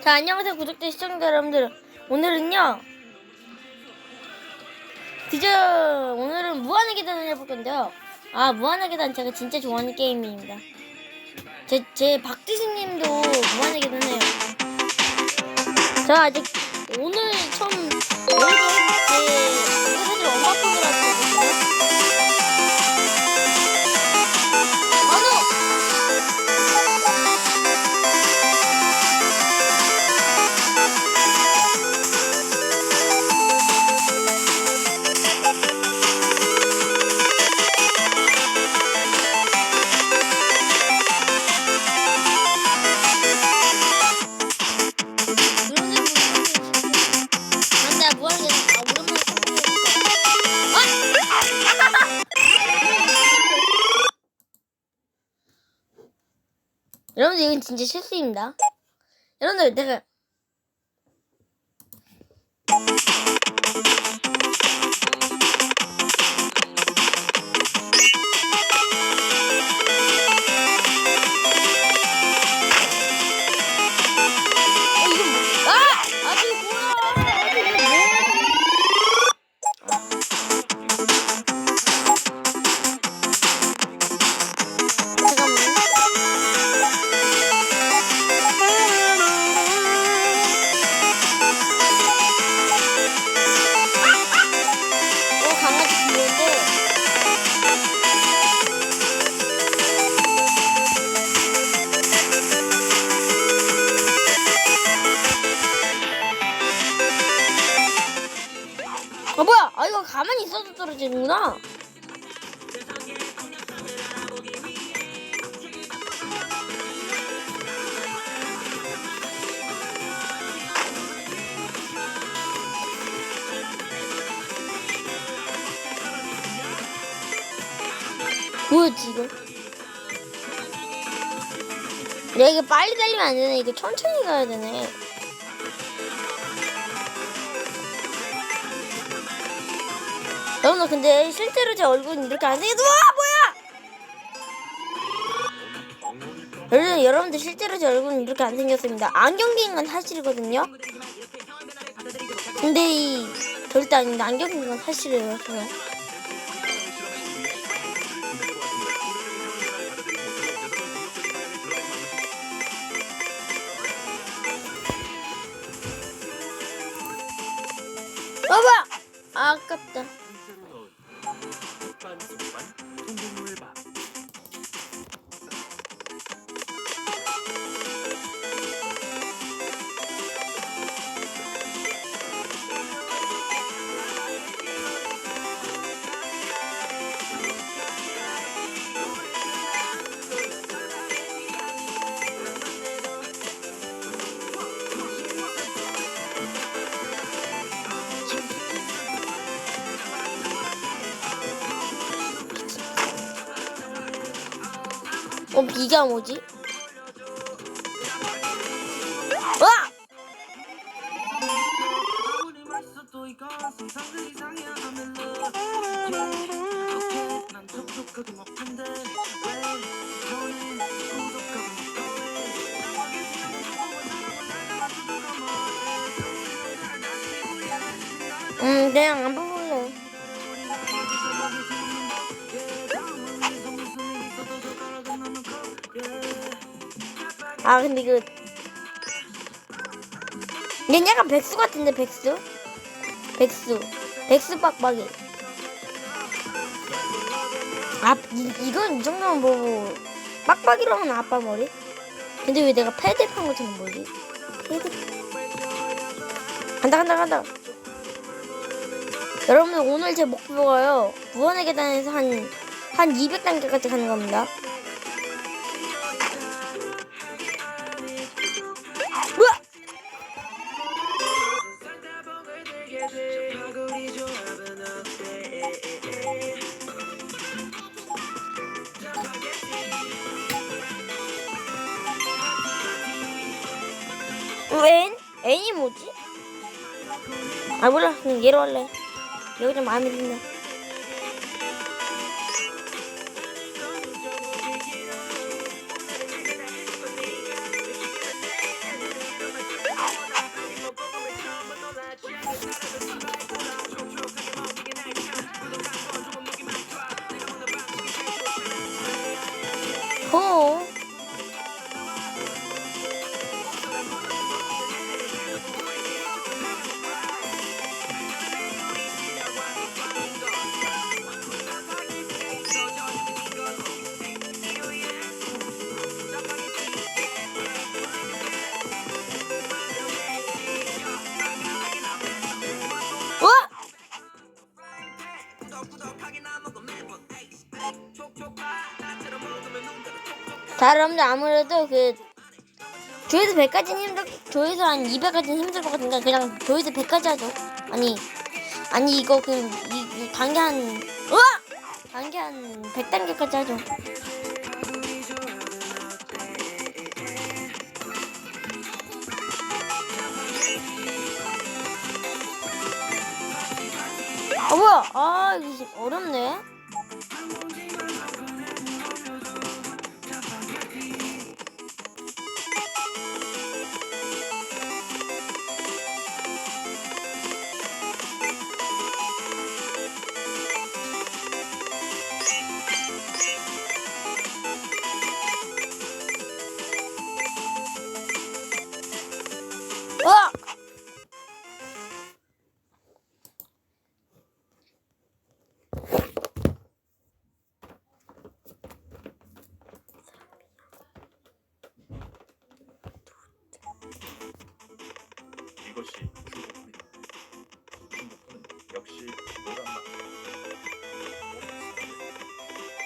자, 안녕하세요, 구독자 시청자 여러분들. 오늘은요, 드디어 오늘은 무한의 계단을 해볼 건데요. 아, 무한의 계단 제가 진짜 좋아하는 게임입니다. 제, 제 박지승님도 무한의 계단 해요. 저 아직 오늘 처음 오늘 제 이거를 언박싱을 여러분들 이건 진짜 실수입니다. 여러분들 내가 떨어지는구나. 뭐였지 이거? 내가 이게 빨리 달리면 안 되네. 이거 천천히 가야 되네. 여러분 근데 실제로 제 얼굴은 이렇게 안 생겨도 와 뭐야? 여러분 여러분들 실제로 제 얼굴은 이렇게 안 생겼습니다. 안경 낀 건 사실이거든요. 근데 이 절대 아닌데 안경 낀 건 사실이에요. 저는. 봐봐. 아, 아깝다. 어, 비가 뭐지? 와! 음, 그냥 안볼 아, 근데 이거. 얘 약간 백수 같은데, 백수? 백수. 백수 빡빡이. 아, 이, 이건 이 정도면 뭐, 빡빡이로 하면 아빠 머리? 근데 왜 내가 패드 판 것처럼 뭐지? 패드. 간다, 간다, 간다. 여러분들, 오늘 제 목표가요, 무한의 계단에서 한, 한 200단계까지 가는 겁니다. 아 몰라. 그냥 얘로 할래. 여기 좀 마음에 드네 사람들 아무래도 그 조회수 100까지는 힘들 조회수 한 200까지는 힘들 것 같은데, 그냥 조회수 100까지 하죠 아니 아니 이거 그 이, 이 단계 한 으악! 단계 한 100단계까지 하죠 뭐야? 아좀 어렵네. 이것이 중국입니다. 중국은 역시 노란 맛.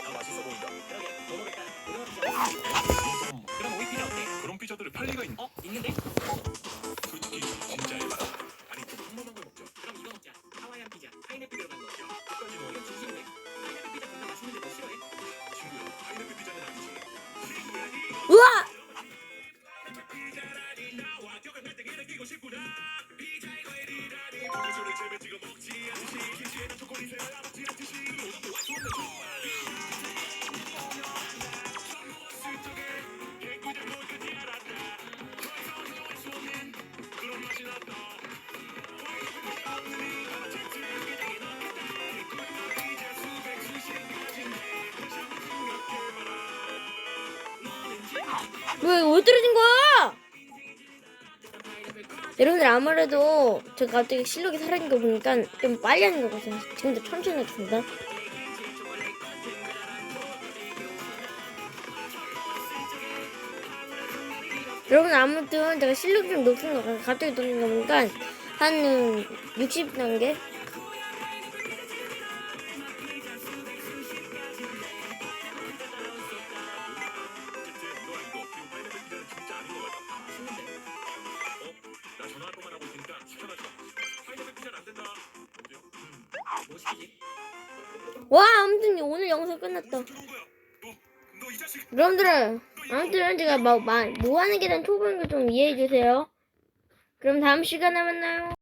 다 맛있어 보인다. 그러게 먹어볼까? 음, 그럼 오이 피자 어때? 그런 피자들을 팔 리가 있나? 어? 있는데? 왜, 왜 떨어진 거야? 여러분들 아무래도 제가 갑자기 실력이 사라진 거 보니까 좀 빨리 하는 거 같아요. 지금도 천천히 해줍니다. 여러분 아무튼 제가 실력이 좀 높은 거 같아요. 갑자기 떨어진 거 보니까 한 60단계? 와 아무튼 오늘 영상 끝났다. 여러분들 아무튼 제가 뭐, 뭐 하는 게 대한 초보인 걸좀 이해해 주세요. 그럼 다음 시간에 만나요.